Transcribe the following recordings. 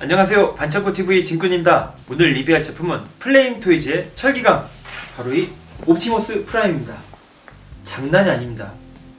안녕하세요. 반창고TV 진꾼입니다. 오늘 리뷰할 제품은 플레임 토이즈의 철기강 바로 이 옵티머스 프라임입니다. 장난이 아닙니다.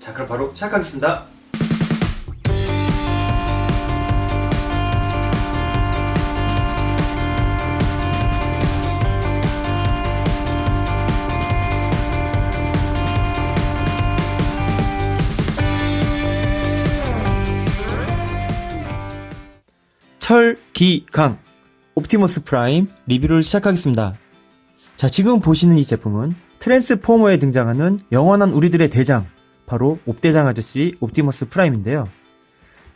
자 그럼 바로 시작하겠습니다 기강 옵티머스 프라임 리뷰를 시작하겠습니다. 자, 지금 보시는 이 제품은 트랜스포머에 등장하는 영원한 우리들의 대장, 바로 옵대장 아저씨 옵티머스 프라임인데요.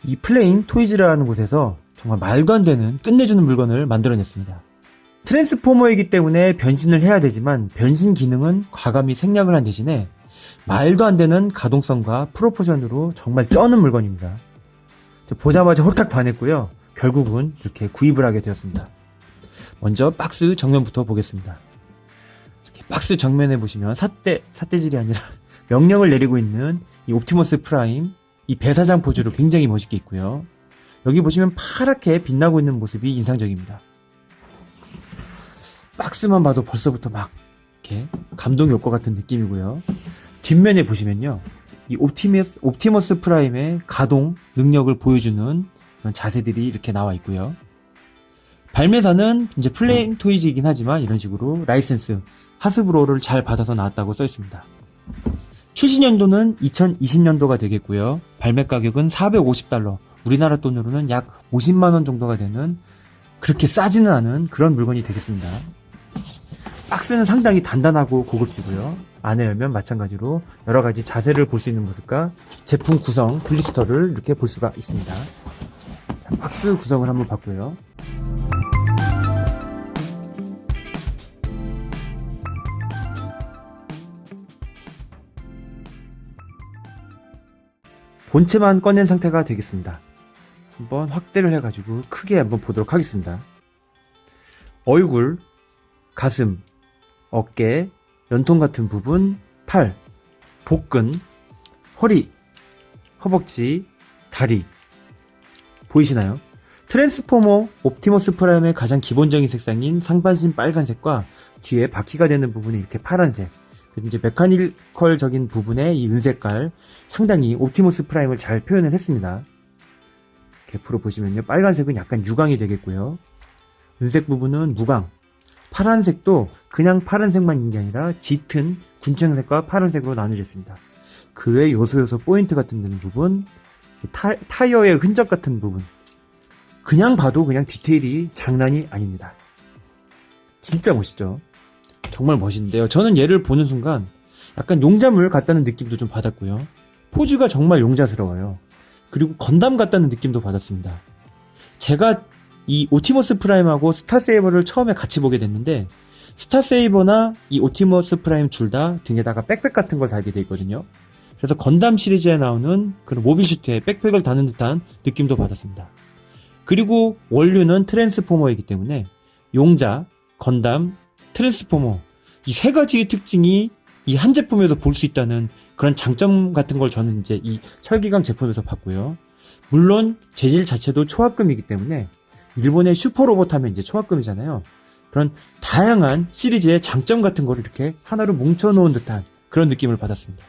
이 플레인 토이즈라는 곳에서 정말 말도 안 되는 끝내주는 물건을 만들어냈습니다. 트랜스포머이기 때문에 변신을 해야 되지만 변신 기능은 과감히 생략을 한 대신에 말도 안 되는 가동성과 프로포션으로 정말 쩌는 물건입니다. 저 보자마자 홀딱 반했고요. 결국은 이렇게 구입을 하게 되었습니다. 먼저 박스 정면부터 보겠습니다. 박스 정면에 보시면 삿대, 삿대질이 아니라 명령을 내리고 있는 이 옵티머스 프라임, 이 배사장 포즈로 굉장히 멋있게 있고요. 여기 보시면 파랗게 빛나고 있는 모습이 인상적입니다. 박스만 봐도 벌써부터 막 이렇게 감동이 올 것 같은 느낌이고요. 뒷면에 보시면요. 이 옵티머스, 옵티머스 프라임의 가동 능력을 보여주는 그런 자세들이 이렇게 나와 있고요. 발매사는 이제 플레인 토이즈이긴 하지만 이런 식으로 라이센스 하스브로를 잘 받아서 나왔다고 써 있습니다. 출시 연도는 2020년도가 되겠고요. 발매 가격은 450달러, 우리나라 돈으로는 약 50만 원 정도가 되는 그렇게 싸지는 않은 그런 물건이 되겠습니다. 박스는 상당히 단단하고 고급지고요. 안에 열면 마찬가지로 여러 가지 자세를 볼 수 있는 모습과 제품 구성 블리스터를 이렇게 볼 수가 있습니다. 자, 박스 구성을 한번 봤고요. 본체만 꺼낸 상태가 되겠습니다. 한번 확대를 해가지고 크게 한번 보도록 하겠습니다. 얼굴, 가슴, 어깨, 연통 같은 부분, 팔, 복근, 허리, 허벅지, 다리. 보이시나요? 트랜스포머 옵티머스 프라임의 가장 기본적인 색상인 상반신 빨간색과 뒤에 바퀴가 되는 부분이 이렇게 파란색. 이제 메카니컬적인 부분의 이 은색깔 상당히 옵티머스 프라임을 잘 표현을 했습니다. 이렇게 보시면요. 빨간색은 약간 유광이 되겠고요. 은색 부분은 무광. 파란색도 그냥 파란색만 있는 게 아니라 짙은 군청색과 파란색으로 나눠져 있습니다. 그 외 요소 요소 포인트 같은 부분, 타, 타이어의 흔적 같은 부분. 그냥 봐도 그냥 디테일이 장난이 아닙니다. 진짜 멋있죠? 정말 멋있는데요. 저는 얘를 보는 순간 약간 용자물 같다는 느낌도 좀 받았고요. 포즈가 정말 용자스러워요. 그리고 건담 같다는 느낌도 받았습니다. 제가 이 오티머스 프라임하고 스타세이버를 처음에 같이 보게 됐는데 스타세이버나 이 오티머스 프라임 둘 다 등에다가 백팩 같은 걸 달게 돼 있거든요. 그래서 건담 시리즈에 나오는 그런 모빌 슈트에 백팩을 다는 듯한 느낌도 받았습니다. 그리고 원류는 트랜스포머이기 때문에 용자, 건담, 트랜스포머 이 세 가지의 특징이 이 한 제품에서 볼 수 있다는 그런 장점 같은 걸 저는 이제 이 철기강 제품에서 봤고요. 물론 재질 자체도 초합금이기 때문에 일본의 슈퍼로봇 하면 이제 초합금이잖아요. 그런 다양한 시리즈의 장점 같은 걸 이렇게 하나로 뭉쳐놓은 듯한 그런 느낌을 받았습니다.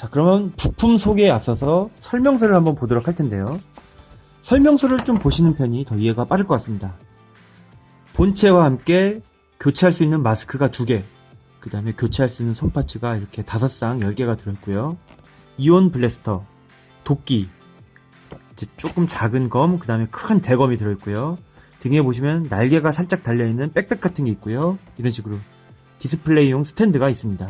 자, 그러면 부품 소개에 앞서서 설명서를 한번 보도록 할 텐데요. 설명서를 좀 보시는 편이 더 이해가 빠를 것 같습니다. 본체와 함께 교체할 수 있는 마스크가 두 개, 그 다음에 교체할 수 있는 손파츠가 이렇게 다섯 쌍, 열 개가 들어있고요. 이온 블래스터, 도끼, 조금 작은 검, 그 다음에 큰 대검이 들어있고요. 등에 보시면 날개가 살짝 달려있는 백팩 같은 게 있고요. 이런 식으로 디스플레이용 스탠드가 있습니다.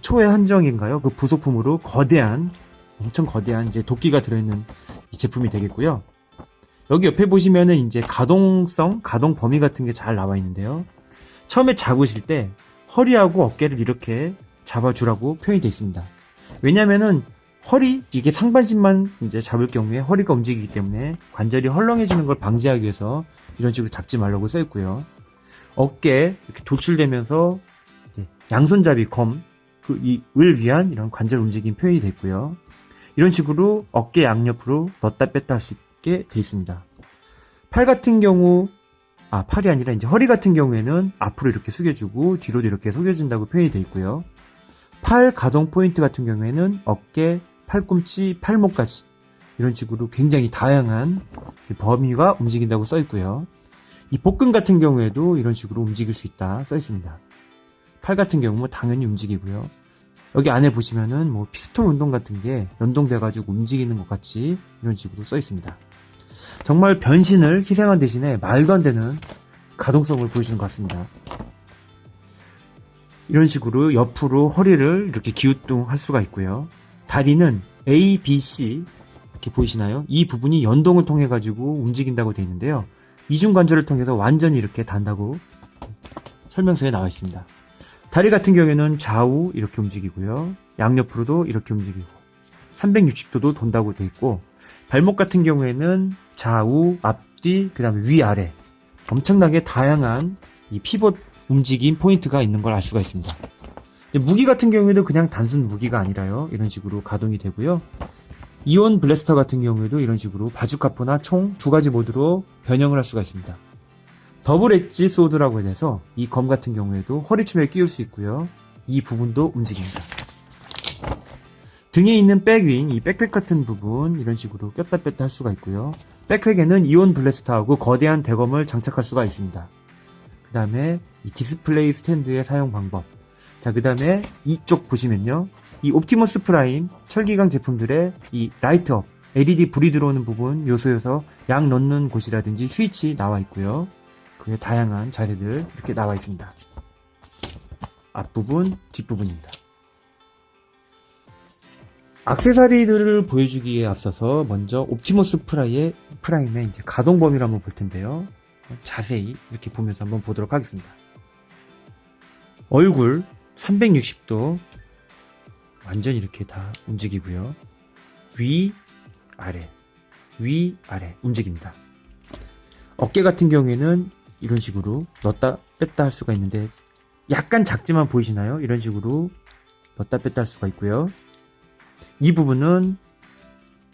초의 한정인가요? 그 부속품으로 거대한, 엄청 거대한 이제 도끼가 들어있는 이 제품이 되겠고요. 여기 옆에 보시면은 이제 가동성, 가동 범위 같은 게 잘 나와 있는데요. 처음에 잡으실 때 허리하고 어깨를 이렇게 잡아주라고 표현이 되어 있습니다. 왜냐면은 허리, 이게 상반신만 이제 잡을 경우에 허리가 움직이기 때문에 관절이 헐렁해지는 걸 방지하기 위해서 이런 식으로 잡지 말라고 써 있고요. 어깨 이렇게 돌출되면서 양손잡이 검, 그 위한 이런 관절 움직임 표현이 됐고요. 이런 식으로 어깨 양옆으로 넣었다 뺐다 할 수 있게 돼 있습니다. 팔 같은 경우 아 팔이 아니라 이제 허리 같은 경우에는 앞으로 이렇게 숙여주고 뒤로도 이렇게 숙여준다고 표현이 돼 있고요. 팔 가동 포인트 같은 경우에는 어깨, 팔꿈치, 팔목까지 이런 식으로 굉장히 다양한 범위가 움직인다고 써 있고요. 이 복근 같은 경우에도 이런 식으로 움직일 수 있다 써 있습니다. 팔 같은 경우는 당연히 움직이고요. 여기 안에 보시면은 뭐 피스톤 운동 같은 게 연동돼 가지고 움직이는 것 같이 이런 식으로 써 있습니다. 정말 변신을 희생한 대신에 말도 안 되는 가동성을 보여주는 것 같습니다. 이런 식으로 옆으로 허리를 이렇게 기우뚱할 수가 있고요. 다리는 A, B, C 이렇게 보이시나요? 이 부분이 연동을 통해 가지고 움직인다고 되어 있는데요. 이중 관절을 통해서 완전히 이렇게 단다고 설명서에 나와 있습니다. 다리 같은 경우에는 좌우 이렇게 움직이고요. 양옆으로도 이렇게 움직이고 360도도 돈다고 되어 있고 발목 같은 경우에는 좌우, 앞뒤, 그 다음에 위아래 엄청나게 다양한 이 피벗 움직임 포인트가 있는 걸 알 수가 있습니다. 무기 같은 경우에도 그냥 단순 무기가 아니라요. 이런 식으로 가동이 되고요. 이온 블래스터 같은 경우에도 이런 식으로 바주카포나 총 두 가지 모드로 변형을 할 수가 있습니다. 더블 엣지 소드라고 해서 이 검 같은 경우에도 허리춤에 끼울 수 있고요. 이 부분도 움직입니다. 등에 있는 백윙, 이 백팩 같은 부분 이런 식으로 꼈다 뺐다 할 수가 있고요. 백팩에는 이온 블래스터하고 거대한 대검을 장착할 수가 있습니다. 그 다음에 이 디스플레이 스탠드의 사용 방법. 자, 그 다음에 이쪽 보시면요. 이 옵티머스 프라임 철기강 제품들의 이 라이트업, LED 불이 들어오는 부분 요소여서 양 넣는 곳이라든지 스위치 나와 있고요. 그의 다양한 자세들 이렇게 나와 있습니다. 앞부분, 뒷부분입니다. 악세사리들을 보여주기에 앞서서 먼저 옵티머스 프라이의 프라임의 이제 가동 범위를 한번 볼 텐데요. 자세히 이렇게 보면서 한번 보도록 하겠습니다. 얼굴 360도 완전히 이렇게 다 움직이고요. 위, 아래, 위, 아래 움직입니다. 어깨 같은 경우에는 이런 식으로 넣었다 뺐다 할 수가 있는데 약간 작지만 보이시나요? 이런 식으로 넣었다 뺐다 할 수가 있고요. 이 부분은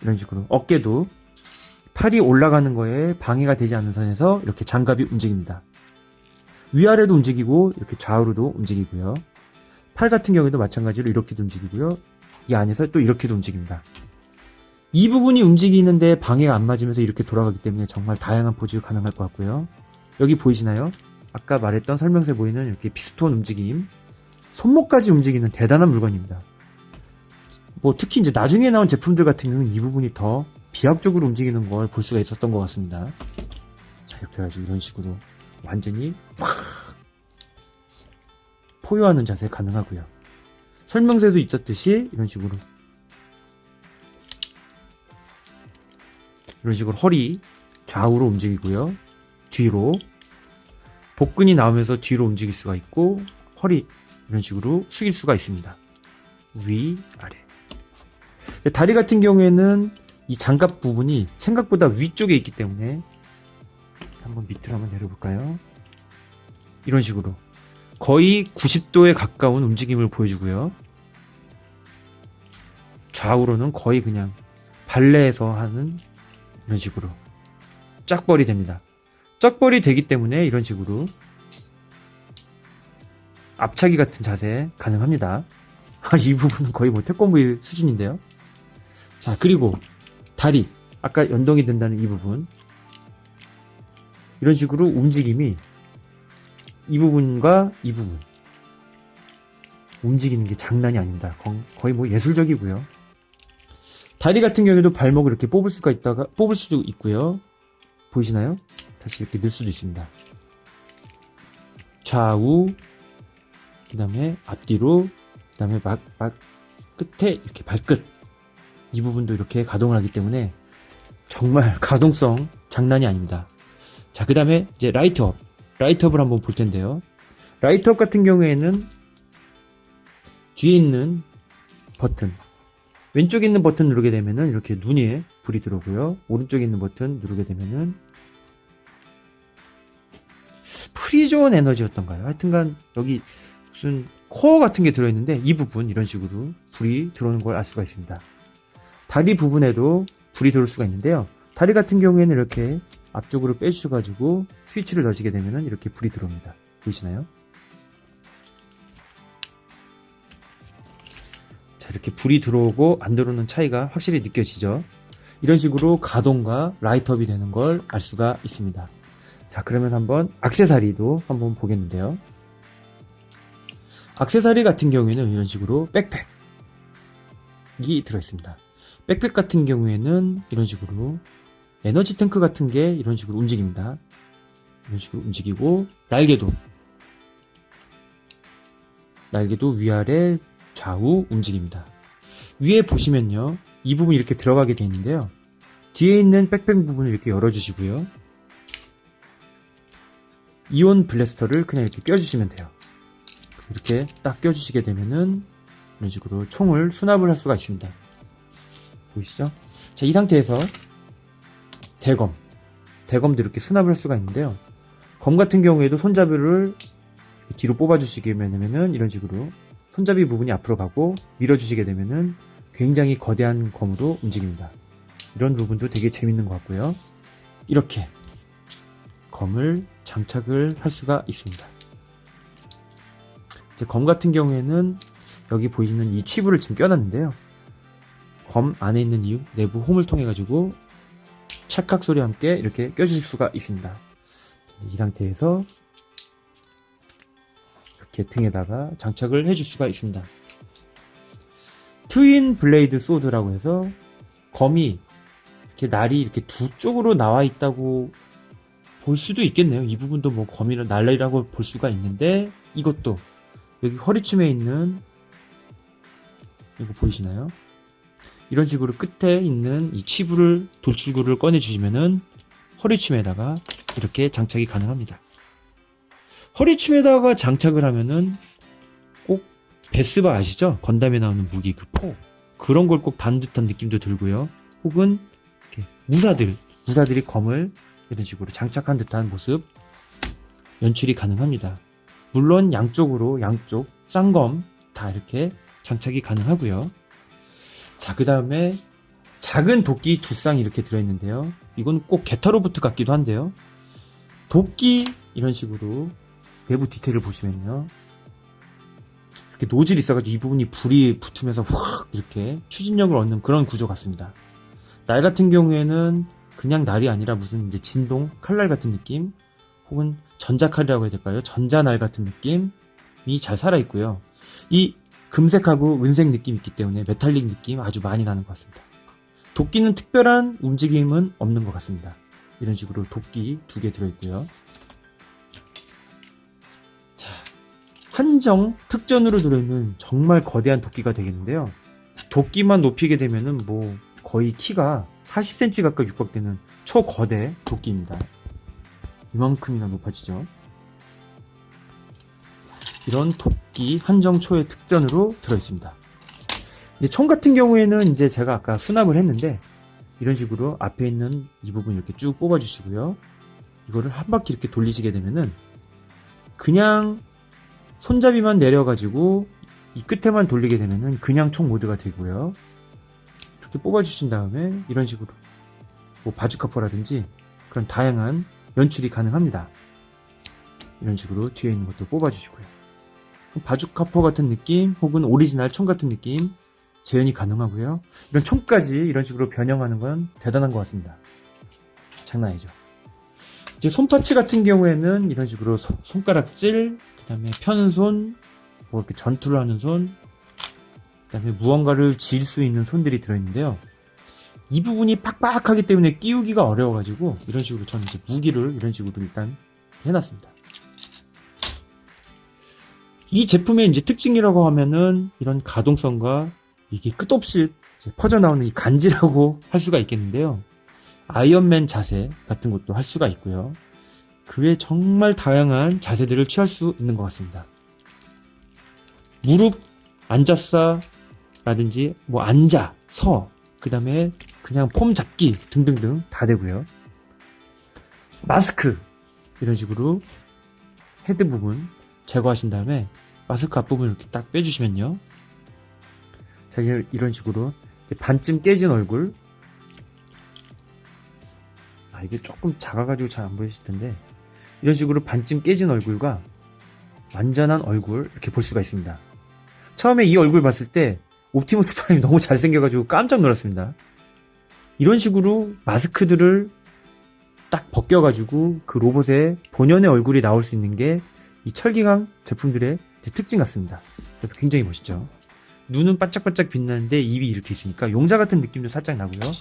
이런 식으로 어깨도 팔이 올라가는 거에 방해가 되지 않는 선에서 이렇게 장갑이 움직입니다. 위아래도 움직이고 이렇게 좌우로도 움직이고요. 팔 같은 경우에도 마찬가지로 이렇게도 움직이고요. 이 안에서 또 이렇게도 움직입니다. 이 부분이 움직이는데 방해가 안 맞으면서 이렇게 돌아가기 때문에 정말 다양한 포즈가 가능할 것 같고요. 여기 보이시나요? 아까 말했던 설명서에 보이는 이렇게 피스톤 움직임, 손목까지 움직이는 대단한 물건입니다. 뭐 특히 이제 나중에 나온 제품들 같은 경우는 이 부분이 더 비약적으로 움직이는 걸 볼 수가 있었던 것 같습니다. 자 이렇게 해가지고 이런 식으로 완전히 확 포효하는 자세 가능하고요. 설명서에도 있었듯이 이런 식으로 이런 식으로 허리 좌우로 움직이고요. 뒤로 복근이 나오면서 뒤로 움직일 수가 있고 허리 이런 식으로 숙일 수가 있습니다. 위 아래 다리 같은 경우에는 이 장갑 부분이 생각보다 위쪽에 있기 때문에 한번 밑으로 한번 내려볼까요? 이런 식으로 거의 90도에 가까운 움직임을 보여주고요. 좌우로는 거의 그냥 발레에서 하는 이런 식으로 짝벌이 됩니다. 짝벌이 되기 때문에 이런 식으로 앞차기 같은 자세 가능합니다. 아, 이 부분은 거의 뭐 태권브이 수준인데요. 자, 그리고 다리. 아까 연동이 된다는 이 부분. 이런 식으로 움직임이 이 부분과 이 부분. 움직이는 게 장난이 아닙니다. 거- 거의 뭐 예술적이고요. 다리 같은 경우에도 발목을 이렇게 뽑을 수가 있다가, 뽑을 수도 있고요. 보이시나요? 다시 이렇게 넣을 수도 있습니다. 좌우, 그 다음에 앞뒤로, 그 다음에 막, 막, 끝에 이렇게 발끝. 이 부분도 이렇게 가동을 하기 때문에 정말 가동성 장난이 아닙니다. 자, 그 다음에 이제 라이트업. 라이트업을 한번 볼 텐데요. 라이트업 같은 경우에는 뒤에 있는 버튼. 왼쪽에 있는 버튼 누르게 되면은 이렇게 눈에 불이 들어오고요. 오른쪽에 있는 버튼 누르게 되면은 프리존 에너지였던가요? 하여튼간 여기 무슨 코어 같은 게 들어있는데 이 부분 이런 식으로 불이 들어오는 걸 알 수가 있습니다. 다리 부분에도 불이 들어올 수가 있는데요. 다리 같은 경우에는 이렇게 앞쪽으로 빼주셔가지고 스위치를 넣으시게 되면 이렇게 불이 들어옵니다. 보이시나요? 자, 이렇게 불이 들어오고 안 들어오는 차이가 확실히 느껴지죠? 이런 식으로 가동과 라이트업이 되는 걸 알 수가 있습니다. 자, 그러면 한번 악세사리도 한번 보겠는데요. 악세사리 같은 경우에는 이런 식으로 백팩이 들어있습니다. 백팩 같은 경우에는 이런 식으로 에너지 탱크 같은 게 이런 식으로 움직입니다. 이런 식으로 움직이고 날개도 날개도 위아래 좌우 움직입니다. 위에 보시면요. 이 부분이 이렇게 들어가게 되어 있는데요. 뒤에 있는 백팩 부분을 이렇게 열어주시고요. 이온 블래스터를 그냥 이렇게 껴주시면 돼요. 이렇게 딱 껴주시게 되면은 이런 식으로 총을 수납을 할 수가 있습니다. 보이시죠? 자, 이 상태에서 대검, 대검도 이렇게 수납을 할 수가 있는데요. 검 같은 경우에도 손잡이를 뒤로 뽑아주시게 되면은 이런 식으로 손잡이 부분이 앞으로 가고 밀어주시게 되면은 굉장히 거대한 검으로 움직입니다. 이런 부분도 되게 재밌는 것 같고요. 이렇게 검을 장착을 할 수가 있습니다. 이제 검 같은 경우에는 여기 보이시는 이 치부를 지금 껴놨는데요. 검 안에 있는 이 내부 홈을 통해 가지고 찰칵 소리와 함께 이렇게 껴주실 수가 있습니다. 이 상태에서 이렇게 등에다가 장착을 해줄 수가 있습니다. 트윈 블레이드 소드라고 해서 검이 이렇게 날이 이렇게 두 쪽으로 나와 있다고 볼 수도 있겠네요. 이 부분도 뭐 검이나 날이라고 볼 수가 있는데 이것도 여기 허리춤에 있는 이거 보이시나요? 이런 식으로 끝에 있는 이 치부를 돌출구를 꺼내 주시면은 허리춤에다가 이렇게 장착이 가능합니다. 허리춤에다가 장착을 하면은 꼭 베스바 아시죠? 건담에 나오는 무기 그 포. 그런 걸꼭단 듯한 느낌도 들고요. 혹은 무사들, 무사들이 검을 이런 식으로 장착한 듯한 모습 연출이 가능합니다. 물론 양쪽으로 양쪽 쌍검 다 이렇게 장착이 가능하고요. 자, 그 다음에 작은 도끼 두 쌍이 이렇게 들어있는데요. 이건 꼭 게타로부트 같기도 한데요. 도끼 이런 식으로 내부 디테일을 보시면요. 이렇게 노즐이 있어가지고 이 부분이 불이 붙으면서 확 이렇게 추진력을 얻는 그런 구조 같습니다. 날 같은 경우에는 그냥 날이 아니라 무슨 이제 진동, 칼날 같은 느낌, 혹은 전자칼이라고 해야 될까요? 전자날 같은 느낌이 잘 살아있고요. 이 금색하고 은색 느낌이 있기 때문에 메탈릭 느낌 아주 많이 나는 것 같습니다. 도끼는 특별한 움직임은 없는 것 같습니다. 이런 식으로 도끼 두 개 들어있고요. 자, 한정 특전으로 들어있는 정말 거대한 도끼가 되겠는데요. 도끼만 높이게 되면은 뭐 거의 키가 40cm 가까이 육박되는 초거대 도끼입니다. 이만큼이나 높아지죠. 이런 도끼 한정초의 특전으로 들어있습니다. 이제 총 같은 경우에는 이제 제가 아까 수납을 했는데 이런 식으로 앞에 있는 이 부분 이렇게 쭉 뽑아주시고요. 이거를 한 바퀴 이렇게 돌리시게 되면은 그냥 손잡이만 내려가지고 이 끝에만 돌리게 되면은 그냥 총 모드가 되고요. 이렇게 뽑아주신 다음에 이런 식으로 뭐 바주카포라든지 그런 다양한 연출이 가능합니다. 이런 식으로 뒤에 있는 것도 뽑아주시고요. 바주카포 같은 느낌 혹은 오리지널 총 같은 느낌 재현이 가능하고요. 이런 총까지 이런 식으로 변형하는 건 대단한 것 같습니다. 장난 아니죠. 이제 손파츠 같은 경우에는 이런 식으로 손- 손가락질, 그 다음에 편손, 뭐 이렇게 전투를 하는 손, 그 다음에 무언가를 질수 있는 손들이 들어있는데요. 이 부분이 빡빡하기 때문에 끼우기가 어려워가지고 이런 식으로 저는 이제 무기를 이런 식으로 일단 해놨습니다. 이 제품의 이제 특징이라고 하면은 이런 가동성과 이게 끝없이 퍼져나오는 이 간지라고 할 수가 있겠는데요. 아이언맨 자세 같은 것도 할 수가 있고요. 그 외에 정말 다양한 자세들을 취할 수 있는 것 같습니다. 무릎, 앉았어, 라든지 뭐 앉아, 서, 그 다음에 그냥 폼 잡기 등등등 다 되고요. 마스크 이런 식으로 헤드 부분 제거하신 다음에 마스크 앞부분을 이렇게 딱 빼주시면요. 자, 이런 식으로 반쯤 깨진 얼굴. 아, 이게 조금 작아가지고 잘 안 보이실 텐데. 이런 식으로 반쯤 깨진 얼굴과 완전한 얼굴 이렇게 볼 수가 있습니다. 처음에 이 얼굴 봤을 때 옵티머스 프라임 너무 잘생겨가지고 깜짝 놀랐습니다. 이런 식으로 마스크들을 딱 벗겨가지고 그 로봇의 본연의 얼굴이 나올 수 있는 게 이 철기강 제품들의 특징 같습니다. 그래서 굉장히 멋있죠. 눈은 반짝반짝 빛나는데 입이 이렇게 있으니까 용자 같은 느낌도 살짝 나고요.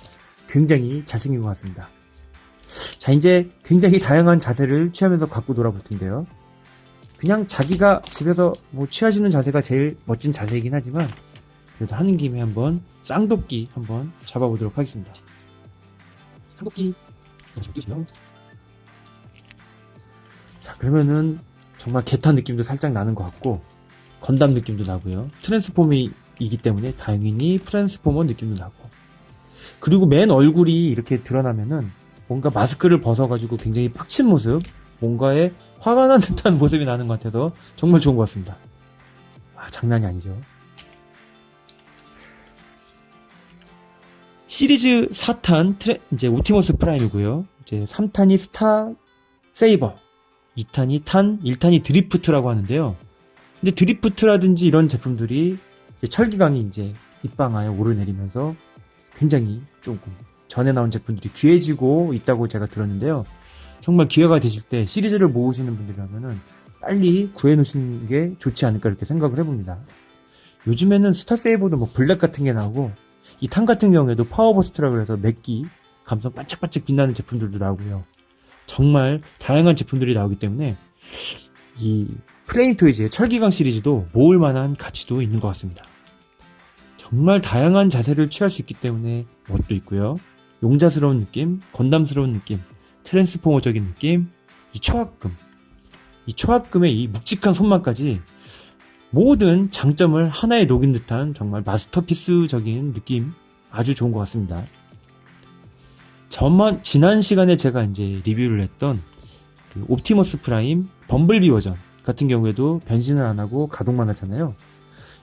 굉장히 잘생긴 것 같습니다. 자, 이제 굉장히 다양한 자세를 취하면서 갖고 놀아볼 텐데요. 그냥 자기가 집에서 뭐 취하시는 자세가 제일 멋진 자세이긴 하지만 그래도 하는 김에 한번 쌍도끼 한번 잡아보도록 하겠습니다. 쌍도끼 자 그러면은 정말 개탄 느낌도 살짝 나는 것 같고 건담 느낌도 나고요. 트랜스포머이기 때문에 당연히 트랜스포머 느낌도 나고 그리고 맨 얼굴이 이렇게 드러나면은 뭔가 마스크를 벗어가지고 굉장히 빡친 모습 뭔가에 화가 난 듯한 모습이 나는 것 같아서 정말 좋은 것 같습니다. 아, 장난이 아니죠. 시리즈 4탄 트레, 이제 오티머스 프라임이고요. 이제 3탄이 스타 세이버, 2탄이 탄, 1탄이 드리프트라고 하는데요. 근데 드리프트라든지 이런 제품들이 이제 철기강이 이제 입방아에 오르내리면서 굉장히 조금 전에 나온 제품들이 귀해지고 있다고 제가 들었는데요. 정말 기회가 되실 때 시리즈를 모으시는 분들이라면은 빨리 구해 놓으시는 게 좋지 않을까 이렇게 생각을 해봅니다. 요즘에는 스타세이버도 뭐 블랙 같은 게 나오고 이 탄 같은 경우에도 파워버스트라고 해서 맥기 감성 반짝반짝 빛나는 제품들도 나오고요. 정말 다양한 제품들이 나오기 때문에 이 플레인 토이즈의 철기강 시리즈도 모을 만한 가치도 있는 것 같습니다. 정말 다양한 자세를 취할 수 있기 때문에 멋도 있고요. 용자스러운 느낌, 건담스러운 느낌, 트랜스포머적인 느낌, 이 초합금, 이 초합금의 이 묵직한 손만까지 모든 장점을 하나에 녹인 듯한 정말 마스터피스적인 느낌 아주 좋은 것 같습니다. 저만 지난 시간에 제가 이제 리뷰를 했던 그 옵티머스 프라임 범블비 버전 같은 경우에도 변신을 안 하고 가동만 하잖아요.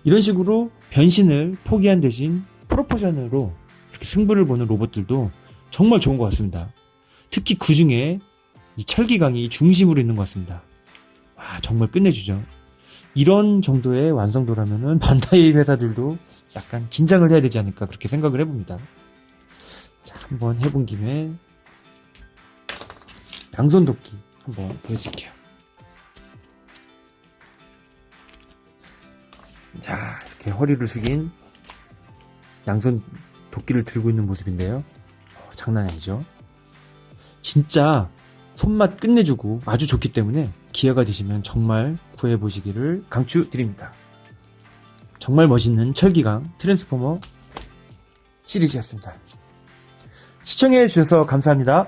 이런 식으로 변신을 포기한 대신 프로포션으로 이렇게 승부를 보는 로봇들도 정말 좋은 것 같습니다. 특히 그 중에 이 철기강이 중심으로 있는 것 같습니다. 와, 정말 끝내주죠. 이런 정도의 완성도라면은 반다이 회사들도 약간 긴장을 해야 되지 않을까 그렇게 생각을 해봅니다. 자, 한번 해본 김에 양손 도끼 한번 보여드릴게요. 자, 이렇게 허리를 숙인 양손 도끼를 들고 있는 모습인데요. 어, 장난 아니죠? 진짜 손맛 끝내주고 아주 좋기 때문에 기회가 되시면 정말 구해보시기를 강추드립니다. 정말 멋있는 철기강 트랜스포머 시리즈였습니다. 시청해 주셔서 감사합니다.